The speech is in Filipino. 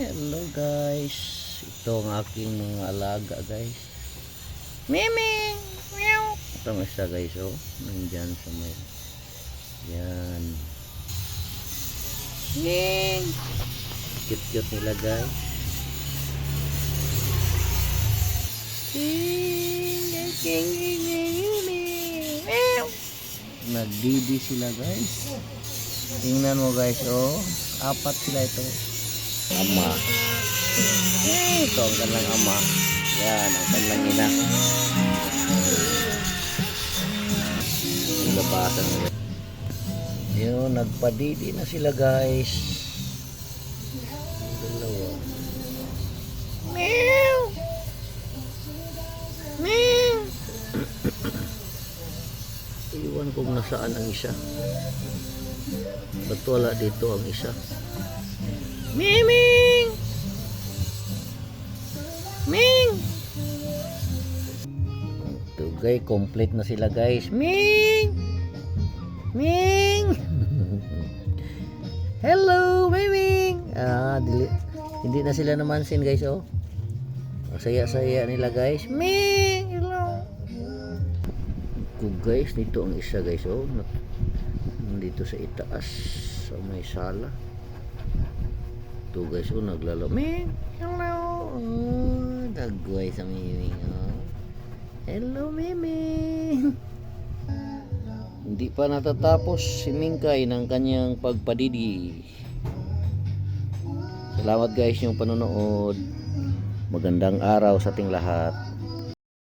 Hello guys. Ito ang aking mga alaga guys. Miming! Meow! Ito ang isa guys oh. Nandyan sa may... Yan. Ming! Cute-cute nila guys. Meow! Nagdidi sila guys. Tingnan mo guys oh. Apat sila ito. Ama. Ito ang kanilang ama. Yan, ang kanilang ina. Labasan nila. Yun, nagpadidi na sila guys. Dalawa. Meow! Meow! Iwan kung nasaan ang isa. Ba't wala dito ang isa? Miming! Ming! Guys, complete na sila guys. Ming! Ming! Hello, Miming! Ah, dili. Hindi na sila namansin guys, oh. Ang saya-saya nila guys. Ming! Hello! Ito guys, dito ang isa guys, oh. Nandito sa itaas, sa may sala. Ito guys, oh, naglalo. Ming! Hello! Oh, dagway sa Miming, oh. Hello, Miming! Hindi pa natatapos si Mingkay ng kanyang pagpadidi. Salamat guys yung panonood. Magandang araw sa ating lahat.